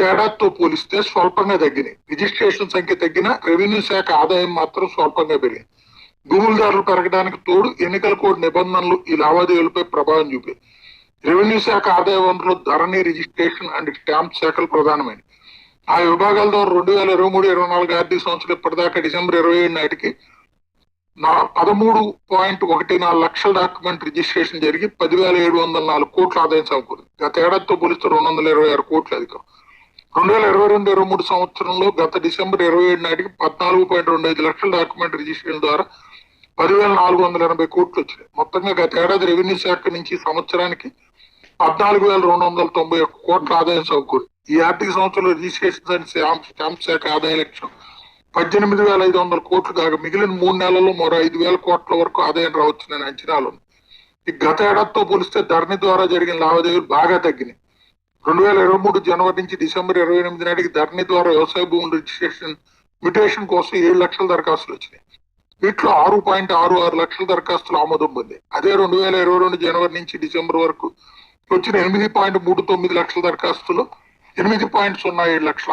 తేడాతో పోలిస్తే స్వల్పంగా తగ్గినాయి. రిజిస్ట్రేషన్ సంఖ్య తగ్గిన రెవెన్యూ శాఖ ఆదాయం మాత్రం స్వల్పంగా పెరిగింది. భూములదారులు పెరగడానికి తోడు ఎన్నికల కోడ్ నిబంధనలు ఈ లావాదేవీలపై ప్రభావం చూపాయి రెవెన్యూ శాఖ ఆదాయ వనరులు ధరణి రిజిస్ట్రేషన్ అండ్ స్టాంప్ శాఖలు ప్రధానమైనవి. ఆ విభాగాల ద్వారా రెండు వేల ఇరవై మూడు ఇరవై నాలుగు ఆర్థిక సంవత్సరం ఇప్పటిదాకా డిసెంబర్ ఇరవై ఏడు నాటికి నా పదమూడు పాయింట్ ఒకటి నాలుగు లక్షల డాక్యుమెంట్ రిజిస్ట్రేషన్ జరిగి పదివేల ఏడు వందల నాలుగు కోట్ల ఆదాయం సమకూరింది. గత ఏడాదితో పోలిస్తే రెండు వందల ఇరవై ఆరు కోట్లు అధికం. రెండు వేల ఇరవై రెండు ఇరవై మూడు సంవత్సరంలో గత డిసెంబర్ ఇరవై ఏడు నాటికి పద్నాలుగు పాయింట్ రెండు ఐదు లక్షల డాక్యుమెంట్ రిజిస్ట్రేషన్ ద్వారా పదివేల నాలుగు వందల ఎనభై కోట్లు వచ్చినాయి. మొత్తంగా గత ఏడాది రెవెన్యూ శాఖ నుంచి సంవత్సరానికి పద్నాలుగు వేల రెండు వందల తొంభై ఒక్క కోట్ల ఆదాయం సమకూరింది ఈ ఆర్థిక సంవత్సరంలో రిజిస్ట్రేషన్ అండ్ స్టాంప్ శాఖ ఆదాయ లక్ష్యం పద్దెనిమిది వేల ఐదు వందల కోట్లు కాగా మిగిలిన మూడు నెలల్లో మరో ఐదు వేల కోట్ల వరకు ఆదాయం రావచ్చునని అంచనాలు ఉన్నాయి. ఈ గత ఏడాదితో పోలిస్తే ధరణి ద్వారా జరిగిన లావాదేవీలు బాగా తగ్గినాయి. రెండు వేల ఇరవై మూడు జనవరి నుంచి డిసెంబర్ ఇరవై ఎనిమిది నాటికి ధరణి ద్వారా వ్యవసాయ భూముల రిజిస్ట్రేషన్ మ్యూటేషన్ కోసం ఏడు లక్షల దరఖాస్తులు వచ్చినాయి. వీటిలో ఆరు పాయింట్ ఆరు ఆరు లక్షల దరఖాస్తులు ఆమోదం పొంది అదే రెండు వేల ఇరవై రెండు జనవరి నుంచి డిసెంబర్ వరకు వచ్చిన ఎనిమిది పాయింట్ మూడు తొమ్మిది లక్షల దరఖాస్తులు ఎనిమిది పాయింట్ సున్నా ఏడు లక్షల